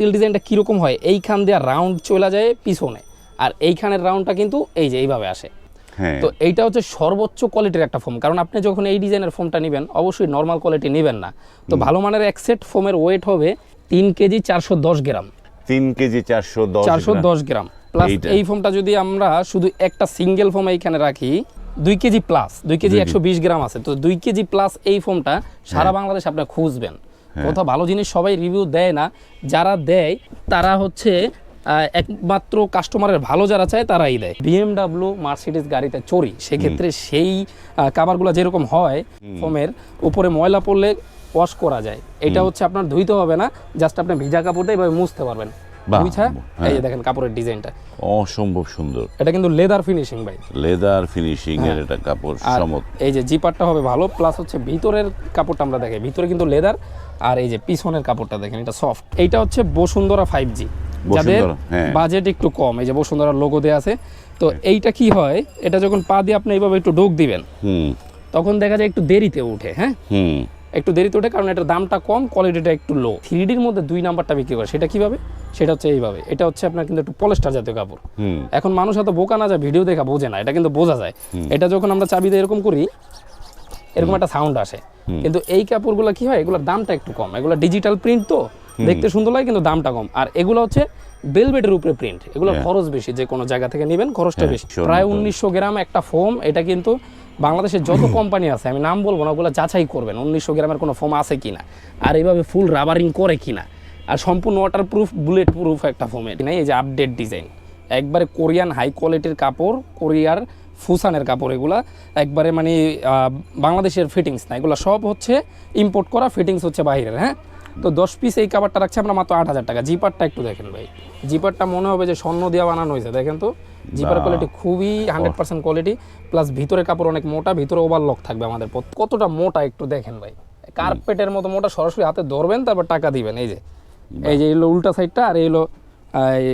তিল ডিজাইনটা কীরকম হয় এইখান দিয়ে রাউন্ড চলে যায় পিছনে। আর এইখানের রাউন্ডটা কিন্তু এই যে এইভাবে আসে। হ্যাঁ। তো এইটা হচ্ছে সর্বোচ্চ কোয়ালিটির একটা ফোম কারণ আপনি যখন এই ডিজাইনের ফোমটা নেবেন অবশ্যই নর্মাল কোয়ালিটি নেবেন না। তো ভালো মানের এক সেট ফোমের ওয়েট হবে তিন কেজি চারশো দশ গ্রাম। তিন কেজি চারশো দশ চারশো গ্রাম। দশ গ্রাম প্লাস। এই ফোমটা যদি আমরা শুধু একটা সিঙ্গেল ফোম এইখানে রাখি দুই কেজি প্লাস দুই কেজি একশো বিশ গ্রাম আছে। তো দুই কেজি প্লাস এই ফোমটা সারা বাংলাদেশ আপনি খুঁজবেন। কোথাও ভালো জিনিস সবাই রিভিউ দেয় না যারা দেয় তারা হচ্ছে একমাত্র কাস্টমারের ভালো যারা চায় তারাই দেয়। বিএমডাব্লিউ মার্সিডিজ গাড়িতে চড়ি সেক্ষেত্রে সেই কাভারগুলো যেরকম হয় ফোমের উপরে ময়লা পড়লে ওয়াশ করা যায়। এটা হচ্ছে আপনার ধুইতে হবে না জাস্ট আপনি ভিজা কাপড় দিয়ে এভাবে মুছতে পারবেন। বুঝছা হ্যাঁ। এই দেখেন কাপড়ের ডিজাইনটা। অসম্ভব সুন্দর। এটা কিন্তু লেদার ফিনিশিং ভাই। লেদার ফিনিশিং এর এটা কাপড় আর এই যে জিপারটা হবে ভালো প্লাস হচ্ছে ভিতরের কাপড়টা আমরা দেখি ভিতরে কিন্তু লেদার আর এই যে পিছনের কাপড়টা দেখেন এটা সফট এইটা হচ্ছে বসুন্ধরা ফাইভ জি যাদের হ্যাঁ। বাজেট একটু কম এই যে বসুন্ধরা লোগো দেওয়া আছে। তো এইটা কি হয় এটা যখন পা দিয়ে আপনি এইভাবে একটু ডোক দিবেন তখন দেখা যায় একটু দেরিতে উঠে হ্যাঁ? একটু দেরিতে ওঠে কারণ এটার দামটা কম কোয়ালিটিটা একটু লো থ্রিডির মধ্যে দুই নাম্বারটা বিক্রি করে সেটা কীভাবে? সেটা হচ্ছে এইভাবে। এটা হচ্ছে আপনার কিন্তু একটু পলেস্টার জাতীয় কাপড়। হুম। এখন মানুষ এত বোকা না যায় ভিডিও দেখা বোঝে না এটা কিন্তু বোঝা যায়। এটা যখন আমরা চাবি দিয়ে এরকম করি এরকম একটা সাউন্ড আসে। কিন্তু এই কাপড়গুলো কি হয়? এগুলোর দামটা একটু কম। এগুলো ডিজিটাল প্রিন্ট তো। দেখতে সুন্দর লাগে কিন্তু দামটা কম। আর এগুলো হচ্ছে বেলবেটের উপরে প্রিন্ট এগুলো হ্যাঁ। খরচ বেশি যে কোনো জায়গা থেকে নেবেন খরচটা হ্যাঁ, বেশি। প্রায় উনিশশো গ্রাম একটা ফোম এটা কিন্তু বাংলাদেশের যত কোম্পানি আছে আমি নাম বলব না ওগুলো যাচাই করবেন উনিশশো গ্রামের কোনো ফোম আছে কিনা। আর এইভাবে ফুল রাবারিং করে কিনা। আর সম্পূর্ণ ওয়াটার প্রুফ বুলেট প্রুফ একটা ফোম এটা এই যে আপডেট ডিজাইন একবারে কোরিয়ান হাই কোয়ালিটির কাপড় কোরিয়ার ফুসানের কাপড় এগুলা একবারে মানে বাংলাদেশের ফিটিংস না এগুলো সব হচ্ছে ইম্পোর্ট করা ফিটিংস হচ্ছে বাইরের হ্যাঁ? তো দশ পিস এই কাপড়টা রাখছে আমরা মাত্র আট হাজার টাকা। জিপারটা একটু দেখেন ভাই জিপারটা মনে হবে যে স্বর্ণ দিয়ে বানানো হয়েছে দেখেন তো? জিপার কোয়ালিটি খুবই হান্ড্রেড পার্সেন্ট কোয়ালিটি প্লাস ভিতরে কাপড় অনেক মোটা ভিতরে ওভারলক থাকবে আমাদের কতটা মোটা একটু দেখেন ভাই। কার্পেটের মতো মোটা সরাসরি হাতে ধরবেন তারপর টাকা দিবেন এই যে। এই যে এলো উল্টা সাইডটা আর এই হলো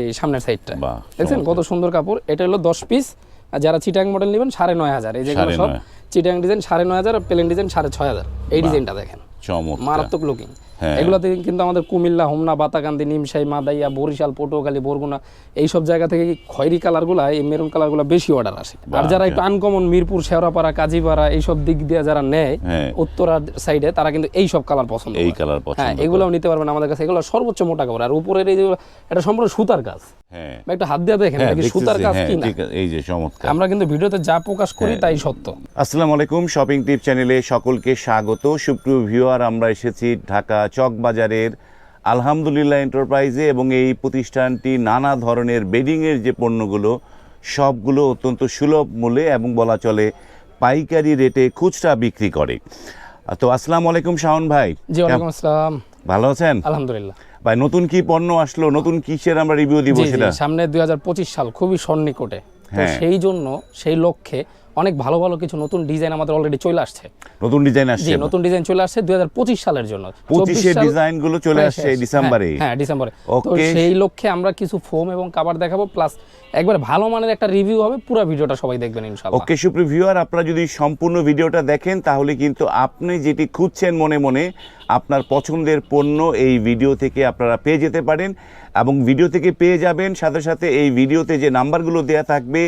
এই সামনের সাইডটা দেখছেন কত সুন্দর কাপড় এটা হলো দশ পিস আর যারা চিটাং মডেল নেবেন সাড়ে নয় হাজার। এই যেগুলো সব চিটাং ডিজাইন সাড়ে নয় হাজার আর প্লেন ডিজাইন সাড়ে ছয় হাজার। এই ডিজাইনটা দেখেন। মারাত্মক লুকিং হ্যাঁ। এগুলোতে কিন্তু আমাদের কুমিল্লা হোমনা বাতাকান্দি নিমসাই মাদাইয়া বরিশাল পটুয়াখালী বরগুনা এইসব জায়গা থেকে খয়েরি কালারগুলো এই মেরুন কালারগুলো বেশি অর্ডার আসে। আর যারা একটু আনকমন মিরপুর শেওড়াপাড়া কাজীপাড়া এইসব দিক দিয়ে যারা নেয় হ্যাঁ। উত্তরা সাইডে তারা কিন্তু এই সব কালার পছন্দ এই কালার পছন্দ হ্যাঁ এগুলোও নিতে পারবেন আমাদের কাছে। এগুলো সর্বোচ্চ মোটা কাপড়। আর উপরের এই যে এটা সম্পূর্ণ সুতার কাজ। হ্যাঁ। একটা হাত দিয়ে দেখেন কি সুতার কাজ হ্যাঁ, কি না ঠিক এই যে চমৎকার। আমরা কিন্তু ভিডিওতে যা প্রকাশ করি। তাই সত্য। আসসালামু আলাইকুম শপিং টিপ চ্যানেলে সকলকে স্বাগত। সুপ্রিয় ভিউয়ার আমরা এসেছি ঢাকা চক বাজারের আলহামদুলিল্লাহ এন্টারপ্রাইজে এবং এই প্রতিষ্ঠানটি নানা ধরনের বেডিংয়ের যে পণ্যগুলো সবগুলো অত্যন্ত সুলভ মূল্যে এবং বলা চলে পাইকারি রেটে খুচরা বিক্রি করে। তো আসসালামু আলাইকুম শাওন ভাই। জি ওয়ালাইকুম আসসালাম। ভালো আছেন? আলহামদুলিল্লাহ। ভাই নতুন কি পণ্য আসলো? নতুন কিসের আমরা রিভিউ দিব সেটা? সামনে দুই হাজার পঁচিশ সাল খুবই সন্নিকটে। তো হ্যাঁ। সেই জন্য সেই লক্ষ্যে অনেক ভালো ভালো কিছু নতুন ডিজাইন আমাদের অলরেডি চলে আসছে। নতুন ডিজাইন আসছে নতুন ডিজাইন চলে আসছে দুই হাজার পঁচিশ সালের জন্য। 25 এর ডিজাইনগুলো চলে আসছে এই ডিসেম্বরে হ্যাঁ, হ্যাঁ ডিসেম্বরে তো সেই লক্ষ্যে আমরা কিছু ফোম এবং কভার দেখাবো প্লাস একবার ভালো মানের একটা রিভিউ হবে, পুরো ভিডিওটা সবাই দেখবেন ইনশাআল্লাহ। ওকে, সুপ্রিয় ভিউয়ার আপনারা যদি সম্পূর্ণ ভিডিওটা দেখেন, তাহলে কিন্তু আপনি যেটি খুঁজছেন মনে মনে, আপনার পছন্দের পণ্য এই ভিডিও থেকে আপনারা পেয়ে যেতে পারেন এবং ভিডিও থেকে পেয়ে যাবেন। সাথে সাথে এই ভিডিওতে যে নাম্বারগুলো দেয়া থাকবে,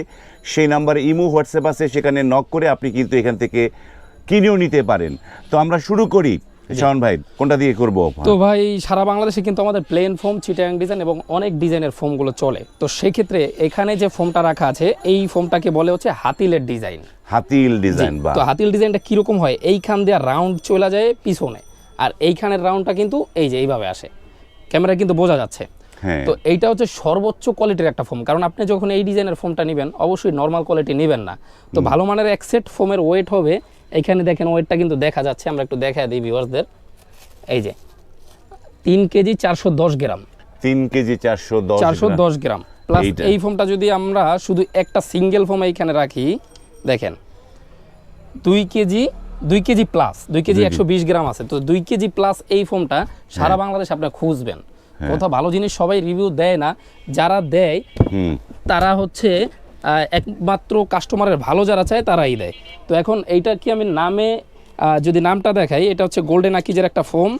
সেই নাম্বারে ইমো, হোয়াটসঅ্যাপ আছে, সেখানে নক করে আপনি কিন্তু এখান থেকে কিনেও নিতে পারেন। তো আমরা শুরু করি। শাওন ভাই কোনটা দিয়ে করব তো ভাই সারা বাংলাদেশে কিন্তু আমাদের প্লেন ফোম চিটাং ডিজাইন এবং অনেক ডিজাইনের ফোমগুলো চলে। তো সেক্ষেত্রে এখানে যে ফোমটা রাখা আছে এই ফোমটাকে বলে হচ্ছে হাতিলের ডিজাইন হাতিল ডিজাইন বা তো হাতিল ডিজাইনটা কীরকম হয়? এইখান দিয়ে রাউন্ড চলে যায় পিছনে। আর এইখানের রাউন্ডটা কিন্তু এই যে এইভাবে আসে। ক্যামেরা কিন্তু বোঝা যাচ্ছে। তো এইটা হচ্ছে সর্বোচ্চ কোয়ালিটির একটা ফোম কারণ আপনি যখন এই ডিজাইনের ফোমটা নেবেন অবশ্যই নর্মাল কোয়ালিটি নেবেন না। তো ভালো মানের এক সেট ফোমের ওয়েট হবে। এখানে দেখেন ওয়েটটা কিন্তু দেখা যাচ্ছে আমরা একটু দেখা দিই ভিউয়ার্সদের এই যে তিন কেজি চারশো দশ গ্রাম। তিন কেজি চারশো চারশো দশ গ্রাম। প্লাস এই ফোমটা যদি আমরা শুধু একটা সিঙ্গেল ফোম এইখানে রাখি দেখেন দুই কেজি দুই কেজি প্লাস দুই কেজি একশো বিশ গ্রাম আছে। তো দুই কেজি প্লাস এই ফোমটা সারা বাংলাদেশ আপনি খুঁজবেন। কোথাও ভালো জিনিস সবাই রিভিউ দেয় না যারা দেয় তারা হচ্ছে একমাত্র কাস্টমারের ভালো যারা চায় তারাই দেয়। তো এখন এইটা কি আমি নামে যদি নামটা দেখাই এটা হচ্ছে গোল্ডেন আকিজের একটা ফোম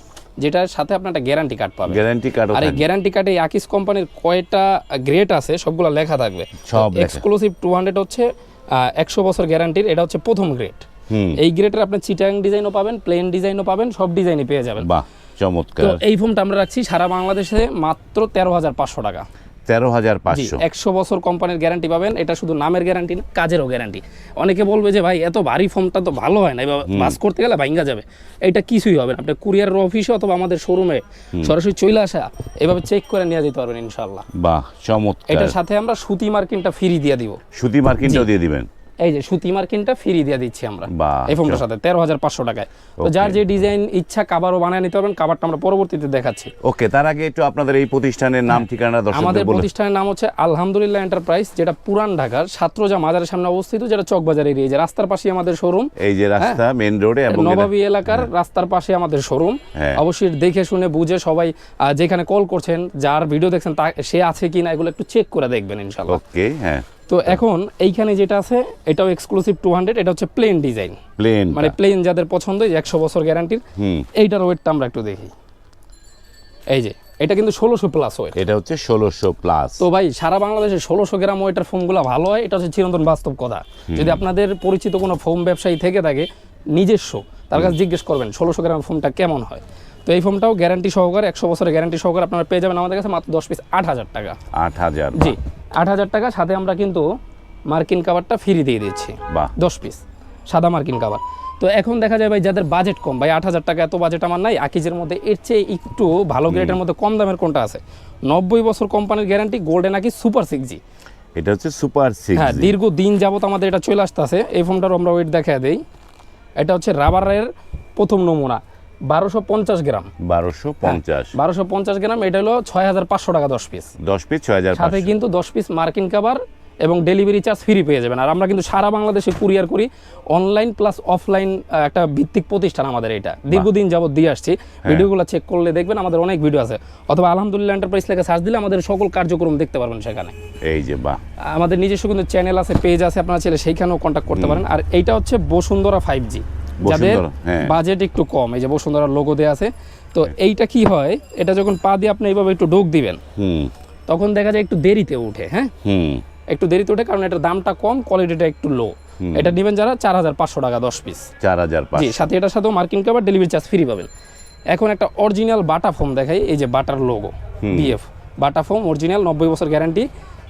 যেটার সাথে আপনার একটা গ্যারান্টি কার্ড পাবেন। গ্যারান্টি কার্ডও আর এই গ্যারান্টি কার্ডে আকিস কোম্পানির কয়টা গ্রেড আছে সবগুলো লেখা থাকবে। সব এক্সক্লুসিভ টু হান্ড্রেড হচ্ছে একশো বছর গ্যারান্টির এটা হচ্ছে প্রথম গ্রেড এই গ্রেডের আপনি চিটাং ডিজাইনও পাবেন প্লেন ডিজাইনও পাবেন সব ডিজাইনই পেয়ে যাবেন। বাহ। চমৎকার। এই ফোনটা আমরা রাখছি সারা বাংলাদেশে মাত্র তেরো হাজার পাঁচশো টাকা। তেরো হাজার পাঁচশো। একশো বছর কোম্পানির গ্যারান্টি পাবেন এটা শুধু নামের গ্যারান্টি না কাজেরও গ্যারান্টি অনেকে বলবে যে ভাই এত ভারী ফোনটা তো ভালো হয় না বাস করতে গেলে ভাঙ্গা যাবে। এটা কিছুই হবে না আপনি কুরিয়ারের অফিসে অথবা আমাদের শোরুমে সরাসরি চলে আসা এভাবে চেক করে নিয়ে যেতে পারবেন ইনশাল্লাহ বাহ চমৎকার। এটার সাথে আমরা সুতি মার্কিনটা ফ্রি দিয়ে দিব। সুতি মার্কিনটাও দিয়ে দিবেন। এই যে সুতি মার্কিনটা ফ্রি দিয়ে দিচ্ছি আমরা। এই ফোনটার সাথে তেরো হাজার পাঁচশো টাকায়। তো যার যে ডিজাইন ইচ্ছা কাবারও বানিয়ে নিতে পারবেন কাবারটা আমরা পরবর্তীতে দেখাচ্ছি। ওকে তার আগে একটু আপনাদের এই প্রতিষ্ঠানের নাম ঠিকানা আমাদের প্রতিষ্ঠানের নাম হচ্ছে আলহামদুলিল্লাহ এন্টারপ্রাইজ যেটা পুরান ঢাকার ছাত্রজা মাজারের সামনে অবস্থিত যেটা চকবাজার এরিয়া যে রাস্তার পাশে আমাদের শোরুম এই যে রাস্তা মেন রোডে এবং নবাবী এলাকার রাস্তার পাশে আমাদের শোরুম হ্যাঁ। অবশ্যই দেখে শুনে বুঝে সবাই যেখানে কল করছেন যার ভিডিও দেখছেন তা সে আছে কিনা এগুলো একটু চেক করে দেখবেন ইনশাল্লাহ ওকে হ্যাঁ। তো এখন এইখানে যেটা আছে এটাও এক্সক্লুসিভ টু হান্ড্রেড এটা হচ্ছে প্লেন ডিজাইন প্লেন মানে প্লেন যাদের পছন্দ একশো বছর গ্যারান্টির এইটার ওয়েটটা আমরা একটু দেখি। এই যে এটা কিন্তু ষোলোশো প্লাস ওয়েট এটা হচ্ছে ষোলোশো প্লাস তো ভাই সারা বাংলাদেশে ষোলোশো গ্রাম ওয়েটার ফোমগুলো ভালো হয় এটা হচ্ছে চিরন্তন বাস্তব কথা। যদি আপনাদের পরিচিত কোনো ফোম ব্যবসায়ী থেকে থাকে নিজস্ব তার কাছে জিজ্ঞেস করবেন ষোলোশো গ্রাম ফোমটা কেমন হয়? তো এই ফোনটাও গ্যারান্টি সহকারে একশো বছরের গ্যারান্টি সহকারে আপনারা পেয়ে যাবেন। আমাদের কাছে মাত্র দশ পিস আট হাজার টাকা। আট হাজার জি আট হাজার টাকা। সাথে আমরা কিন্তু মার্কিন কাভারটা ফ্রি দিয়ে দিচ্ছি বাহ। দশ পিস সাদা মার্কিন কাভার তো এখন দেখা যায় ভাই যাদের বাজেট কম ভাই আট হাজার টাকা এত বাজেট আমার নাই। আকিজের মধ্যে এর চেয়ে একটু ভালো গ্রেডের মধ্যে কম দামের কোনটা আছে? নব্বই বছর কোম্পানির গ্যারান্টি গোল্ডেন আকি সুপার সিক্স জি এটা হচ্ছে সুপার সিক্স হ্যাঁ দীর্ঘ দিন যাবত আমাদের এটা চলে আসতেছে। এই ফোনটারও আমরা ওয়েট দেখা দেই। এটা হচ্ছে রাবারের প্রথম নমুনা। বারোশো পঞ্চাশ গ্রাম। বারোশো পঞ্চাশ। বারোশো পঞ্চাশ গ্রাম এটা হলো ছয় হাজার পাঁচশো টাকা দশ পিস দশ পিস ছয় হাজার সাথে কিন্তু দশ পিস মার্কিন কাভার এবং ডেলিভারি চার্জ ফ্রি পেয়ে যাবেন। আর আমরা কিন্তু সারা বাংলাদেশে কুরিয়ার করি অনলাইন প্লাস অফলাইন একটা ভিত্তিক প্রতিষ্ঠান আমাদের এটা। দীর্ঘদিন যাবত দিয়ে আসছি। হ্যাঁ। ভিডিওগুলো চেক করলে দেখবেন আমাদের অনেক ভিডিও আছে। অথবা আলহামদুলিল্লাহ এন্টারপ্রাইজ লেখা সার্চ দিলে আমাদের সকল কার্যক্রম দেখতে পারবেন সেখানে। এই যে বাহ। আমাদের নিজস্ব কিন্তু চ্যানেল আছে পেজ আছে আপনারা চাইলে সেইখানেও কন্ট্যাক্ট করতে পারেন। আর এইটা হচ্ছে বসুন্ধরা ফাইভ জি যাদের হ্যাঁ। বাজেট একটু কম এই যে বসুন্ধরার লোগো দেওয়া আছে। তো এইটা কি হয় এটা যখন পা দিয়ে আপনি এইভাবে একটু ডোক দিবেন তখন দেখা যায় একটু দেরিতে উঠে হ্যাঁ? একটু দেরিতে ওঠে কারণ এটার দামটা কম কোয়ালিটিটা একটু লো এটা নেবেন যারা চার হাজার পাঁচশো টাকা দশ পিস চার হাজার জি সাথে এটার সাথেও মার্কিন কাভার ডেলিভারি চার্জ ফ্রি পাবেন। এখন একটা অরিজিনাল বাটা ফোম দেখাই এই যে butter logo BF Bata foam original নব্বই বছর গ্যারান্টি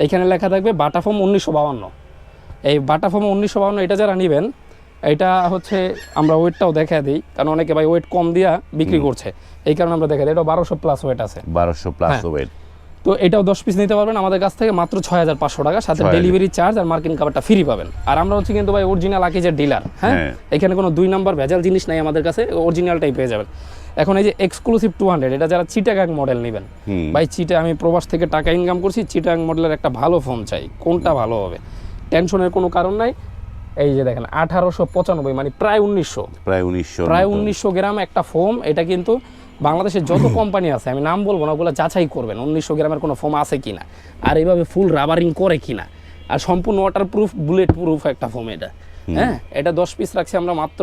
এখানে লেখা থাকবে বাটা ফোম উনিশশো বাউান্ন। এই বাটা ফোম উনিশশো বাউান্ন এটা যারা নেবেন এটা হচ্ছে আমরা ওয়েটটাও দেখা দিই কারণ অনেকে ভাই ওয়েট কম দিয়া বিক্রি করছে। এই কারণে আমরা দেখা দিই এটা বারোশো প্লাস ওয়েট আছে। বারোশো প্লাস হ্যাঁ। ওয়েট তো এটাও দশ পিস নিতে পারবেন আমাদের কাছ থেকে মাত্র ছয় হাজার পাঁচশো টাকা সাথে ডেলিভারি চার্জ আর মার্কিন কাভারটা ফ্রি পাবেন। আর আমরা হচ্ছে কিন্তু ভাই অরিজিনাল আকিজের ডিলার হ্যাঁ? হ্যাঁ। এখানে কোনো দুই নাম্বার ভেজাল জিনিস নাই আমাদের কাছে অরিজিনালটাই পেয়ে যাবেন। এখন এই যে এক্সক্লুসিভ টু হান্ড্রেড এটা যারা চিটাগাং মডেল নেবেন। ভাই চিটা আমি প্রবাস থেকে টাকা ইনকাম করছি চিটাগাং মডেলের একটা ভালো ফোন চাই কোনটা ভালো হবে? টেনশনের কোনো কারণ নাই এই যে দেখেন আঠারোশো পঁচানব্বই মানে প্রায় উনিশশো। প্রায় উনিশশো প্রায় উনিশশো গ্রাম একটা ফোম এটা কিন্তু বাংলাদেশের যত কোম্পানি আছে আমি নাম বলব না ওগুলো যাচাই করবেন উনিশশো গ্রামের কোনো ফোম আছে কিনা আর এইভাবে ফুল রাবারিং করে কিনা আর সম্পূর্ণ ওয়াটার প্রুফ বুলেট প্রুফ একটা ফোম এটা। হ্যাঁ এটা দশ পিস রাখছি আমরা মাত্র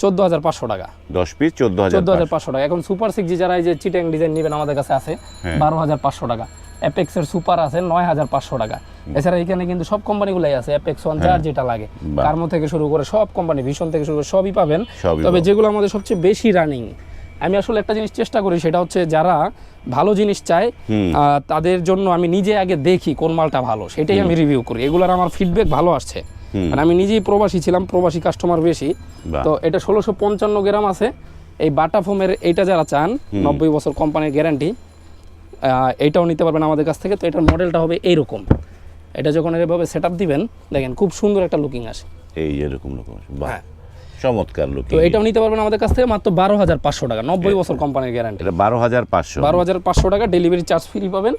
চোদ্দ হাজার পাঁচশো টাকা। দশ পিস চোদ্দ হাজার চোদ্দ হাজার পাঁচশো টাকা। এখন সুপার সিক্স যারা এই যে চিটেং ডিজাইন নেবেন আমাদের কাছে আছে হ্যাঁ। বারো হাজার পাঁচশো টাকা। অ্যাপেক্সের সুপার আছে নয় হাজার পাঁচশো টাকা। এছাড়া এখানে কিন্তু সব কোম্পানিগুলাই আছে অ্যাপেক্স ওয়ান যার যেটা লাগে। কার্মো থেকে শুরু করে সব কোম্পানি ভীষণ থেকে শুরু করে সবই পাবেন। তবে যেগুলো আমাদের সবচেয়ে বেশি রানিং আমি আসলে একটা জিনিস চেষ্টা করি সেটা হচ্ছে যারা ভালো জিনিস চায় তাদের জন্য আমি নিজে আগে দেখি কোন মালটা ভালো সেটাই আমি রিভিউ করি। এগুলোর আমার ফিডব্যাক ভালো আসছে। মানে আমি নিজেই প্রবাসী ছিলাম প্রবাসী কাস্টমার বেশি। তো এটা ষোলোশো পঞ্চান্ন গ্রাম আছে। এই বাটা ফোমের এইটা যারা চান নব্বই বছর কোম্পানির গ্যারান্টি এইটাও নিতে পারবেন আমাদের কাছ থেকে। তো এটার মডেলটা হবে এইরকম এটা যখন এভাবে সেট দিবেন দেখেন খুব সুন্দর একটা লুকিং আসে। এই এরকম রকম বাহ হ্যাঁ। চমৎকার লোক তো এটাও নিতে পারবেন আমাদের কাছ থেকে মাত্র বারো হাজার পাঁচশো টাকা নব্বই বছর কোম্পানির গ্যারান্টি এটা বারো হাজার পাঁচশো। বারো হাজার পাঁচশো টাকা ডেলিভারি চার্জ ফ্রি পাবেন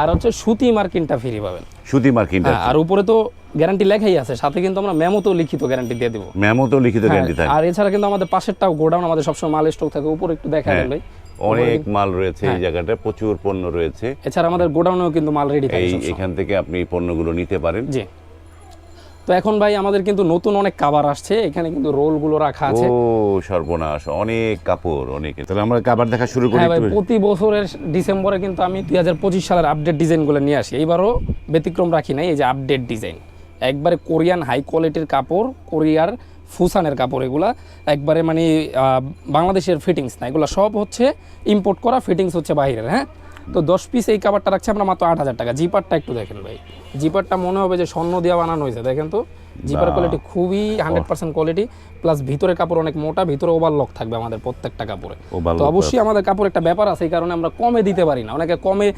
আর হচ্ছে সুতি মার্কিনটা ফ্রি পাবেন। সুতি মার্কিনটা হ্যাঁ আর উপরে তো গ্যারান্টি লেখাই আছে সাথে কিন্তু আমরা মেমোতেও লিখিত গ্যারান্টি দিয়ে দেবো। তো লিখিত হ্যাঁ, গ্যারান্টি থাকে। আর এছাড়া কিন্তু আমাদের পাশেরটাও গোডাউন আমাদের সবসময় মাল স্টক থাকে উপরে একটু দেখা হ্যাঁ, গেল অনেক মাল রয়েছে হ্যাঁ। এই জায়গাটায় প্রচুর পণ্য রয়েছে। এছাড়া আমাদের গোডাউনেও কিন্তু মাল রেডি থাকে এখান থেকে আপনি পণ্যগুলো নিতে পারেন। জি। তো এখন ভাই আমাদের কিন্তু নতুন অনেক কাবার আসছে এখানে কিন্তু রোলগুলো রাখা আছে। ও সর্বনাশ অনেক কাপড় অনেক। তাহলে আমরা কাবার দেখা শুরু করি হ্যাঁ ভাই প্রতি বছরের ডিসেম্বরে কিন্তু আমি দুই হাজার পঁচিশ সালের আপডেট ডিজাইনগুলো নিয়ে আসি। এইবারও ব্যতিক্রম রাখি নাই এই যে আপডেট ডিজাইন একবারে কোরিয়ান হাই কোয়ালিটির কাপড় কোরিয়ার ফুসানের কাপড়, এগুলা একবারে মানে বাংলাদেশের ফিটিংস না, এগুলো সব হচ্ছে ইম্পোর্ট করা ফিটিংস হচ্ছে বাইরের হ্যাঁ? তো দশ পিস এই কাপড়টা রাখছে আমরা মাত্র আট হাজার টাকা। জিপারটা একটু দেখেন ভাই। জিপারটা মনে হবে যে স্বর্ণ দিয়ে বানানো হয়েছে দেখেন তো? জিপার কোয়ালিটি খুবই হান্ড্রেড পার্সেন্ট কোয়ালিটি প্লাস ভিতরে কাপড় অনেক মোটা ভিতরে ওভারলক থাকবে আমাদের প্রত্যেকটা কাপড়ে। তো অবশ্যই আমাদের কাপড় একটা ব্যাপার আছে এই কারণে আমরা কমে দিতে পারি না। অনেকে কমে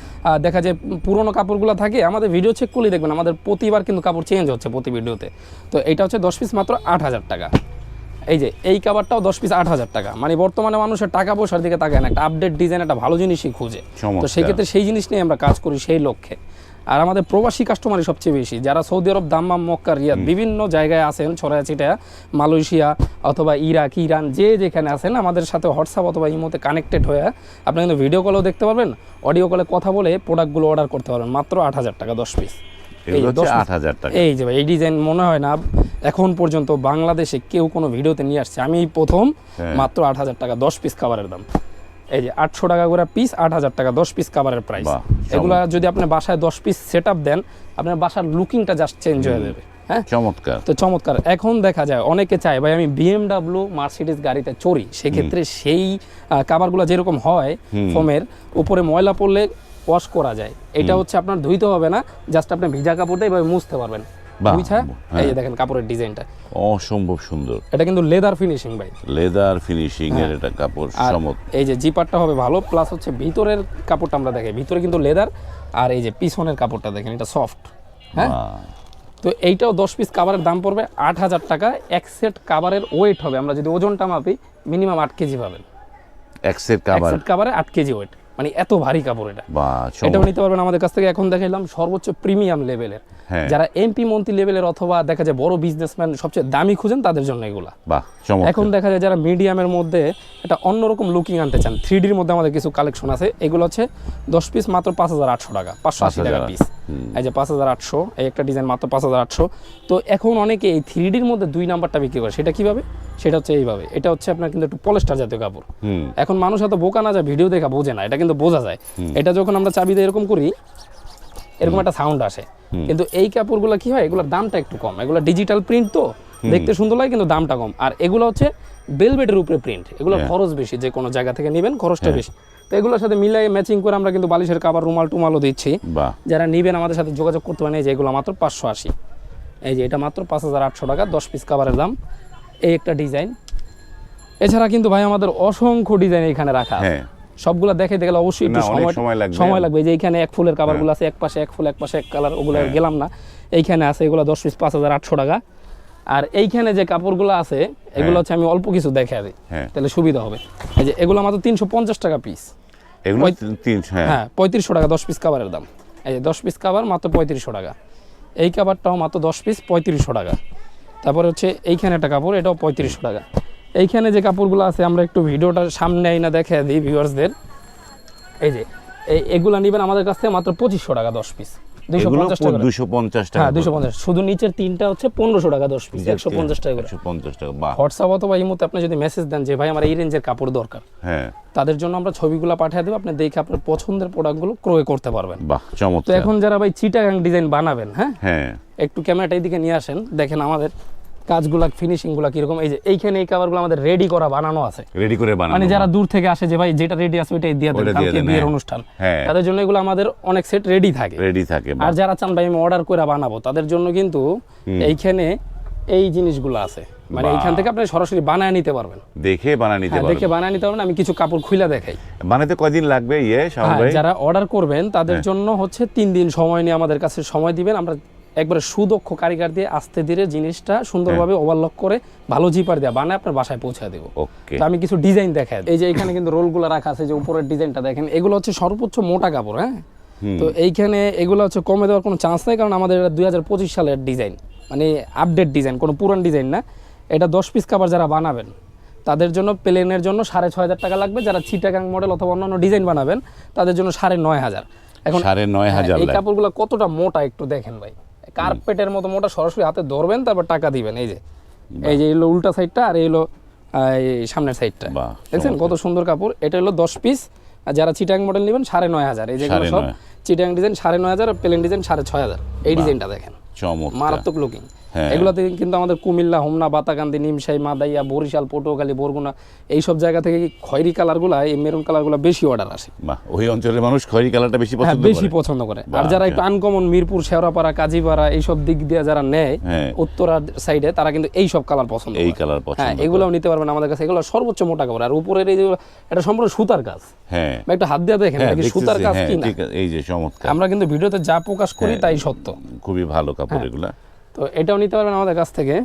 দেখা যায় পুরোনো কাপড়গুলো থাকে আমাদের ভিডিও চেক করলেই দেখবেন আমাদের প্রতিবার কিন্তু কাপড় চেঞ্জ হচ্ছে প্রতি ভিডিওতে তো। এটা হচ্ছে দশ পিস মাত্র আট হাজার টাকা। এই যে এই কাবারটাও দশ পিস আট হাজার টাকা। মানে বর্তমানে মানুষের টাকা পয়সার দিকে তাকায় না। একটা আপডেট ডিজাইন একটা ভালো জিনিসই খুঁজে। তো। সেক্ষেত্রে সেই জিনিস নিয়ে আমরা কাজ করি সেই লক্ষ্যে। আর আমাদের প্রবাসী কাস্টমারই সবচেয়ে বেশি। যারা Saudi Arab Dammam Mecca Riyadh বিভিন্ন জায়গায় আছেন ছড়ায় ছিটায় মালয়েশিয়া অথবা ইরাক ইরান যে যেখানে আছেন আমাদের সাথে হোয়াটসঅ্যাপ অথবা ইমোতে কানেক্টেড হয়ে আপনি কিন্তু ভিডিও কলেও দেখতে পারবেন অডিও কলে কথা বলে প্রোডাক্টগুলো অর্ডার করতে পারবেন। মাত্র আট হাজার টাকা দশ পিস এগুলো হচ্ছে আট হাজার টাকা। এই যে ভাই এই ডিজাইন মনে হয় না এখন পর্যন্ত বাংলাদেশে কেউ কোনো ভিডিওতে নিয়ে আসছে। আমি প্রথম হ্যাঁ। মাত্র আট হাজার টাকা দশ পিস খাবারের দাম। এই যে আটশো টাকা করে পিস আট হাজার টাকা দশ পিস খাবারের প্রাইস এগুলা যদি আপনি বাসায় দশ পিস সেট দেন আপনার বাসার লুকিংটা জাস্ট চেঞ্জ হয়ে যাবে। হ্যাঁ? চমৎকার। তো চমৎকার। এখন দেখা যায় অনেকে চায় ভাই আমি বিএমডাব্লিউ মার্সিডিজ গাড়িতে চড়ি। সেক্ষেত্রে সেই কাবারগুলো যেরকম হয় ফোমের উপরে ময়লা পড়লে ওয়াশ করা যায়। এটা হচ্ছে আপনার ধুইতে হবে না জাস্ট আপনি ভিজা কাপড়টা এভাবে মুছতে পারবেন। হ্যাঁ। এই যে দেখেন কাপড়ের ডিজাইনটা। অসম্ভব সুন্দর। এটা কিন্তু লেদার ফিনিশিং ভাই। লেদার ফিনিশিং এর এটা কাপড় চমৎ। এই যে জিপারটা হবে ভালো প্লাস হচ্ছে ভিতরের কাপড়টা আমরা দেখাই ভিতরে কিন্তু লেদার আর এই যে পিছনের কাপড়টা দেখেন এটা সফট হ্যাঁ? তো এইটাও দশ পিস কাভারের দাম পড়বে আট হাজার টাকা এক সেট কাভারের ওয়েট হবে আমরা যদি ওজনটা মাপি মিনিমাম আট কেজি পাবেন। এক কাবার সেট কাভারে আট কেজি ওয়েট মানে এত ভারী কাপড় এটা। এটাও নিতে পারবেন আমাদের কাছ থেকে। এখন দেখাইলাম সর্বোচ্চ প্রিমিয়াম লেভেলের হ্যাঁ। যারা এমপি মন্ত্রী লেভেলের অথবা দেখা যায় বড় বিজনেসম্যান সবচেয়ে দামি খুঁজেন তাদের জন্য এগুলা। বাহ এখন দেখা যায় যারা মিডিয়ামের মধ্যে এটা অন্যরকম লুকিং আনতে চান থ্রি ডির মধ্যে আমাদের কিছু কালেকশন আছে। এগুলো হচ্ছে দশ পিস মাত্র পাঁচ হাজার আটশো টাকা পাঁচশো আশি টাকা পিস এই যে পাঁচ হাজার আটশো এই একটা ডিজাইন মাত্র পাঁচ হাজার আটশো। তো এখন অনেকে এই থ্রি ডির মধ্যে দুই নাম্বারটা বিক্রি করে। সেটা কীভাবে? সেটা হচ্ছে এইভাবে। এটা হচ্ছে আপনার কিন্তু একটু পলেস্টার জাতীয় কাপড়। এখন মানুষ এত বোকা না যায় ভিডিও দেখা বোঝে না। এটা কিন্তু বোঝা যায়। এটা যখন আমরা চাবি দিয়ে এরকম করি এরকম একটা সাউন্ড আসে। কিন্তু এই কাপড়গুলো কি হয়? এগুলোর দামটা একটু কম। এগুলো ডিজিটাল প্রিন্ট তো। দেখতে সুন্দর লাগে কিন্তু দামটা কম। আর এগুলো হচ্ছে বেলভেটের উপরে প্রিন্ট এগুলো হ্যাঁ। খরচ বেশি। যে কোনো জায়গা থেকে নেবেন খরচটা বেশি। তো এগুলোর সাথে মিলাই ম্যাচিং করে আমরা কিন্তু বালিশের কাবার রুমাল টুমালও দিচ্ছি। যারা নেবেন আমাদের সাথে যোগাযোগ করতে পারেন এই যে এগুলো মাত্র পাঁচশো আশি। এই যে এটা মাত্র পাঁচ হাজার আটশো টাকা দশ পিস কাভারের দাম। এই একটা ডিজাইন এছাড়া কিন্তু ভাই আমাদের অসংখ্য ডিজাইন এখানে রাখা। হ্যাঁ। সবগুলা দেখে দেখলে অবশ্যই একটু সময় সময় লাগবে। যে এখানে এক ফুলের কাভারগুলো আছে এক পাশে এক ফুল এক পাশে এক কালার ওগুলো হ্যাঁ। গেলাম না। এইখানে আছে এগুলো দশ পিস পাঁচ হাজার আটশো টাকা। আর এইখানে যে কাপড়গুলো আছে এগুলো হচ্ছে আমি অল্প কিছু দেখে দিই। হ্যাঁ। তাহলে সুবিধা হবে। এই যে এগুলো মাত্র তিনশো পঞ্চাশ টাকা পিস এগুলো ওই- হ্যাঁ। হ্যাঁ পঁয়ত্রিশশো টাকা দশ পিস কাভারের দাম। এই যে দশ পিস কাভার মাত্র পঁয়ত্রিশশো টাকা। এই কাভারটাও মাত্র দশ পিস পঁয়ত্রিশশো টাকা। তারপরে হচ্ছে এইখানে একটা কাপড় এটাও পঁয়ত্রিশশো টাকা। এইখানে যে কাপড়গুলো আছে আমরা একটু ভিডিওটার সামনে আইনা দেখে দিই ভিউয়ার্সদের এই যে এই এগুলো নেবেন আমাদের কাছে থেকে মাত্র পঁচিশশো টাকা দশ পিস দুইশো এগুলো পঞ্চাশ টাকা করে। দুশো পঞ্চাশ টাকা হ্যাঁ দুশো পঞ্চাশ। শুধু নিচের তিনটা হচ্ছে পনেরোশো টাকা দশ পিস একশো পঞ্চাশ টাকা পঞ্চাশ টাকা হোয়াটসঅ্যাপ অথবা এই আপনি যদি মেসেজ দেন যে ভাই আমার এই রেঞ্জের কাপড় দরকার। হ্যাঁ। তাদের জন্য আমরা ছবিগুলো পাঠিয়ে দেবো। আপনি দেখে আপনার পছন্দের প্রোডাক্টগুলো ক্রয় করতে পারবেন। বাহ তো এখন যারা ভাই চিটাগাং ডিজাইন বানাবেন হ্যাঁ? হ্যাঁ। একটু ক্যামেরাটা এইদিকে নিয়ে আসেন। দেখেন আমাদের কাজগুলা ফিনিশিংগুলা কীরকম? এই যে এইখানে এই কাভারগুলো আমাদের রেডি করা বানানো আছে। রেডি করে বানানো মানে যারা দূর থেকে আসে যে ভাই যেটা রেডি আছে ওইটাই দিয়ে দেন কালকে বিয়ের হ্যাঁ। অনুষ্ঠান। হ্যাঁ। তাদের জন্য এগুলো আমাদের অনেক সেট রেডি থাকে। রেডি থাকে আর যারা চান ভাই আমি অর্ডার করে বানাবো তাদের জন্য কিন্তু এইখানে এই জিনিসগুলো আছে। মানে এইখান থেকে আপনি সরাসরি বানায় নিতে পারবেন। দেখে বানা নিতে হ্যাঁ পারবেন। দেখে বানায় নিতে পারবেন। আমি কিছু কাপড় খুলে দেখাই। বানাতে কয়দিন লাগবে? ইয়ে যারা অর্ডার করবেন তাদের। জন্য হচ্ছে তিন দিন সময় নিয়ে আমাদের কাছে সময় দিবেন। আমরা একবারে সুদক্ষ কারিগর দিয়ে আস্তে ধীরে জিনিসটা সুন্দরভাবে ওভারলক করে ভালো জিপার দেওয়া বানায় আপনার বাসায় পৌঁছে দেবো। তো আমি কিছু ডিজাইন দেখাই এই যে এখানে কিন্তু রোলগুলো রাখা আছে যে উপরের ডিজাইনটা দেখেন এগুলো হচ্ছে সর্বোচ্চ মোটা কাপড় হ্যাঁ? তো এইখানে এগুলো হচ্ছে কমে দেওয়ার কোনো চান্স নেই কারণ আমাদের এটা দুই হাজার পঁচিশ সালের ডিজাইন মানে আপডেট ডিজাইন কোনো পুরান ডিজাইন না। এটা দশ পিস কাপড় যারা বানাবেন তাদের জন্য প্লেনের জন্য সাড়ে ছয় হাজার টাকা লাগবে। যারা চিটাগাং মডেল অথবা অন্যান্য ডিজাইন বানাবেন তাদের জন্য সাড়ে নয় হাজার। এখন সাড়ে নয় হ্যাঁ, হাজার এই লাগবে। কাপড়গুলো কতটা মোটা একটু দেখেন ভাই। কার্পেটের মতো মোটা সরাসরি হাতে ধরবেন তারপর টাকা দিবেন। এই যে এই যে এলো উল্টা সাইডটা আর এলো সামনের সাইডটা দেখছেন কত সুন্দর কাপড়? এটা হলো দশ পিস আর যারা চিটাং মডেল নেবেন সাড়ে নয় হাজার। এই যেগুলো সব চিটাং ডিজাইন সাড়ে নয় হাজার আর প্লেন ডিজাইন সাড়ে ছয় হাজার। এই ডিজাইনটা দেখেন। মারাত্মক লুকিং হ্যাঁ। এগুলো থেকে কিন্তু আমাদের কুমিল্লা হোমনা বাতাকান্দি নিমসাই মাদাইয়া বরিশাল পটুয়াখালী বরগুনা এইসব জায়গা থেকে খয়েরি কালারগুলো এই মেরুন কালারগুলো বেশি অর্ডার আসে? ওই অঞ্চলের মানুষ খয়েরি কালারটা বেশি হ্যাঁ পছন্দ বেশি পছন্দ করে। আর যারা একটু আনকমন মিরপুর শেওড়াপাড়া কাজীপাড়া এইসব দিক দিয়ে যারা নেয় হ্যাঁ। উত্তরা সাইডে তারা কিন্তু এই সব কালার পছন্দ এই করে। কালার হ্যাঁ পছন্দ এগুলোও নিতে পারবেন আমাদের কাছে। এগুলো সর্বোচ্চ মোটা কাপড়। আর উপরের এই যে এটা সম্পূর্ণ সুতার কাজ। হ্যাঁ। একটা হাত দিয়ে দেখেন হ্যাঁ এটা কি সুতার কাজ হ্যাঁ, কি না এই যে চমৎকার। আমরা কিন্তু ভিডিওতে যা প্রকাশ করি তাই সত্য। খুবই ভালো কাপড় হ্যাঁ। এগুলা। তো এটাও নিতে পারবেন আমাদের কাছ থেকে।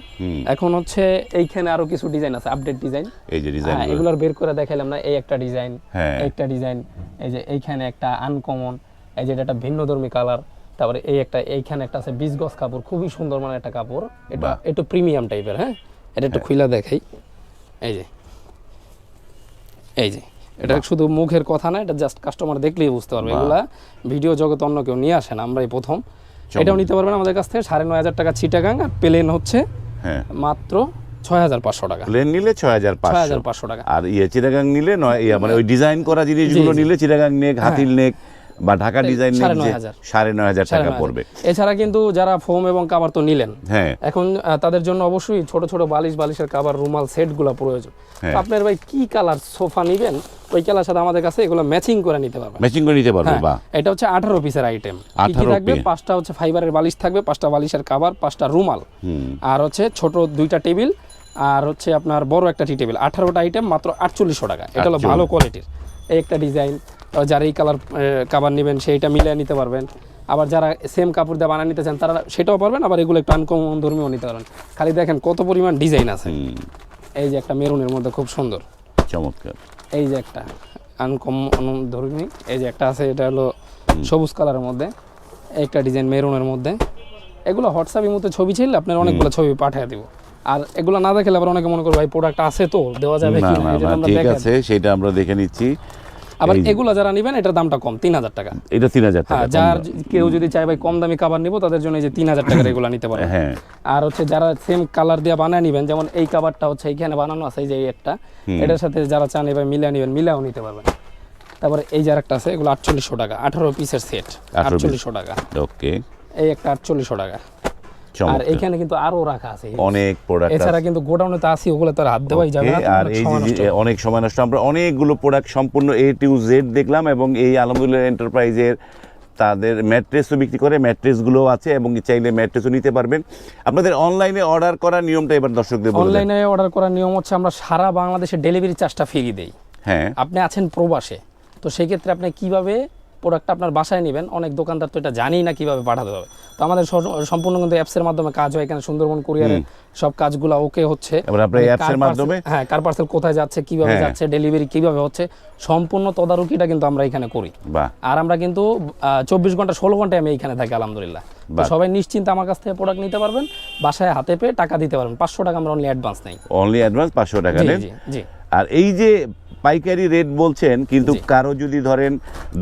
এখন হচ্ছে এইখানে আরও কিছু ডিজাইন আছে আপডেট ডিজাইন এই যে ডিজাইন হ্যাঁ এগুলোর বের করে দেখাইলাম না এই একটা ডিজাইন হ্যাঁ। একটা ডিজাইন এই যে এইখানে একটা আনকমন এই যে এটা একটা ভিন্নধর্মী কালার তারপরে এই একটা এইখানে একটা আছে বিশ গজ কাপড় খুবই সুন্দর মানে একটা কাপড়। এটা একটু প্রিমিয়াম টাইপের হ্যাঁ? এটা একটু খুইলা দেখাই। এই যে এই যে এটা শুধু মুখের কথা না এটা জাস্ট কাস্টমার দেখলেই বুঝতে পারবে। এগুলা। ভিডিও জগতে অন্য কেউ নিয়ে আসে না আমরাই প্রথম। এটাও নিতে পারবেন আমাদের কাছ থেকে সাড়ে নয় হাজার টাকা চিটাগাং আর প্লেন হচ্ছে হ্যাঁ। মাত্র ছয় হাজার পাঁচশো টাকা। প্লেন নিলে ছয় হাজার পাঁচশো হাজার পাঁচশো। টাকা। আর ইয়ে চিটাগাং নিলে নয় ইয়া মানে ওই ডিজাইন করা জিনিসগুলো হ্যাঁ। নিলে চিটাগাং নেক হাতিল নেক বা ঢাকা ডিজাইন সাড়ে নয় হাজার। টাকা পড়বে। এছাড়া কিন্তু যারা ফোম এবং কাবার তো নিলেন হ্যাঁ। এখন তাদের জন্য অবশ্যই ছোট ছোট বালিশ বালিশের কাবার রুমাল সেটগুলো প্রয়োজন। হ্যাঁ। আপনার ভাই কি কালার সোফা নিবেন? ওই কালার সাথে আমাদের কাছে এগুলো ম্যাচিং করে নিতে পারবেন। ম্যাচিং করে নিতে পারবে হ্যাঁ, বা এটা হচ্ছে আঠারো পিসের আইটেম কি 18 থাকবে? পাঁচটা হচ্ছে ফাইবারের বালিশ থাকবে পাঁচটা বালিশের কাবার পাঁচটা রুমাল। আর হচ্ছে ছোট দুইটা টেবিল আর হচ্ছে আপনার বড় একটা টি টেবিল আঠারোটা আইটেম মাত্র আটচল্লিশশো টাকা। এটা হলো ভালো কোয়ালিটির একটা ডিজাইন যারা এই কালার কাবার নেবেন সেইটা মিলিয়ে নিতে পারবেন। আবার যারা সেম কাপড় দিয়ে বানিয়ে নিতে চান তারা সেটাও পারবেন আবার এগুলো একটু আনকমন ধর্মীয় নিতে পারবেন। খালি দেখেন কত পরিমাণ ডিজাইন আছে। এই যে একটা মেরুনের মধ্যে খুব সুন্দর। চমৎকার। এই যে একটা আনকমন ধর্মী এই যে একটা আছে এটা হলো সবুজ কালারের মধ্যে। একটা ডিজাইন মেরুনের মধ্যে। এগুলো হোয়াটসঅ্যাপের মধ্যে ছবি ছিল আপনার অনেকগুলো ছবি পাঠিয়ে দিব। আর এগুলো না দেখলে আবার অনেকে মনে করবে ভাই প্রোডাক্ট আছে তো দেওয়া যাবে কি না? না ঠিক আছে সেটা আমরা দেখে নিচ্ছি। আবার এগুলো যারা নেবেন এটার দামটা কম তিন হাজার টাকা। এটা তিন হাজার টাকা হ্যাঁ যার কেউ যদি চায় ভাই কম দামি কাবার নিব তাদের জন্য এই যে তিন হাজার টাকার এগুলো নিতে পারে হ্যাঁ। আর হচ্ছে যারা সেম কালার দিয়ে বানায় নিবেন যেমন এই কাবারটা হচ্ছে এইখানে বানানো আছে এই যে একটা এটার সাথে যারা চান এবার মিলিয়ে নিবেন মিলাও নিতে পারবেন। তারপরে এই যে একটা আছে এগুলো আটচল্লিশশো টাকা আঠারো পিসের সেট আটচল্লিশশো টাকা। ওকে এই একটা আটচল্লিশশো টাকা। আর এইখানে কিন্তু আরও রাখা আছে অনেক প্রোডাক্ট এছাড়া কিন্তু গোডাউনে তো আসি ওগুলো তার হাত দেওয়াই যাবে না আর এই যে অনেক সময় নষ্ট আমরা অনেকগুলো প্রোডাক্ট সম্পূর্ণ এ টু জেড দেখলাম এবং এই আলহামদুলিল্লাহ এন্টারপ্রাইজের তাদের ম্যাট্রেসও বিক্রি করে ম্যাট্রেসগুলোও আছে এবং চাইলে ম্যাট্রেসও নিতে পারবেন। আপনাদের অনলাইনে অর্ডার করার নিয়মটা এবার দর্শকদের অনলাইনে অর্ডার করার নিয়ম হচ্ছে আমরা সারা বাংলাদেশে ডেলিভারি চার্জটা ফ্রি দেই। হ্যাঁ। আপনি আছেন প্রবাসে তো সেই ক্ষেত্রে আপনি কীভাবে প্রোডাক্টটা আপনার বাসায় নেবেন অনেক দোকানদার তো এটা জানেই না কীভাবে পাঠাতে হবে। তো আমাদের সম্পূর্ণ কিন্তু অ্যাপসের মাধ্যমে কাজ হয় এখানে সুন্দরবন কুরিয়ারের সব কাজগুলো ওকে হচ্ছে। মানে অ্যাপসের মাধ্যমে? হ্যাঁ কার পার্সেল কোথায় যাচ্ছে কীভাবে হ্যাঁ। যাচ্ছে ডেলিভারি কীভাবে হচ্ছে সম্পূর্ণ তদারকিটা কিন্তু আমরা এখানে করি। আর আমরা কিন্তু চব্বিশ ঘণ্টা ষোলো ঘন্টায় আমি এখানে থাকি আলহামদুলিল্লাহ। সবাই নিশ্চিন্তে আমার কাছ থেকে প্রোডাক্ট নিতে পারবেন বাসায় হাতে পেয়ে টাকা দিতে পারবেন। পাঁচশো টাকা আমরা অনলি অ্যাডভান্স নেই। অনলি অ্যাডভান্স পাঁচশো টাকা নেন। জি। আর এই যে পাইকারি রেট বলছেন কিন্তু কারও যদি ধরেন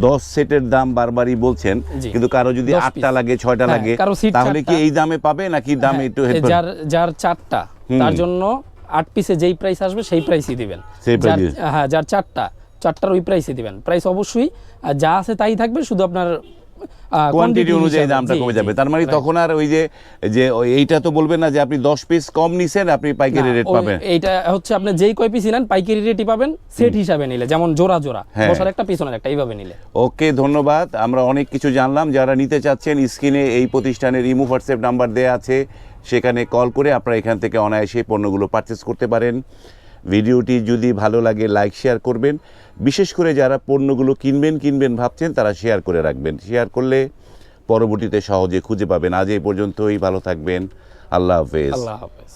দশ সেটের দাম বারবারই বলছেন কিন্তু কারও যদি আটটা লাগে ছয়টা হ্যাঁ, লাগে তাহলে কি এই দামে পাবে নাকি দামে একটু হ্যাঁ, যার যার চারটা তার জন্য আট পিসে যেই প্রাইস আসবে সেই প্রাইসই দিবেন। হ্যাঁ যার চারটা চারটার ওই প্রাইসই দিবেন। প্রাইস অবশ্যই যা আছে তাই থাকবে শুধু আপনার কোয়ান্টিটি অনুযায়ী দামটা কমে যাবে। তার মানে তখন আর ওই যে যে এইটা তো বলবেন না যে আপনি দশ পিস কম নিছেন আপনি পাইকারি রেট পাবেন। এইটা হচ্ছে আপনি যেই কয় পিস নেন পাইকারি রেটই পাবেন সেট হিসাবে নিলে। যেমন জোড়া জোড়া হ্যাঁ। বসার একটা পিছনের একটা এইভাবে নিলে। ওকে ধন্যবাদ। আমরা অনেক কিছু জানলাম। যারা নিতে চাচ্ছেন স্ক্রিনে এই প্রতিষ্ঠানের ইমো হোয়াটসঅ্যাপ নাম্বার দেওয়া আছে। সেখানে কল করে আপনারা এখান থেকে অনায়াসে পণ্যগুলো পারচেস করতে পারেন। ভিডিওটি যদি ভালো লাগে লাইক শেয়ার করবেন। বিশেষ করে যারা পণ্যগুলো কিনবেন কিনবেন ভাবছেন, তারা শেয়ার করে রাখবেন। শেয়ার করলে পরবর্তীতে সহজে খুঁজে পাবেন। আজ এই পর্যন্তই। ভালো থাকবেন। আল্লাহ হাফেজ। আল্লাহ হাফেজ।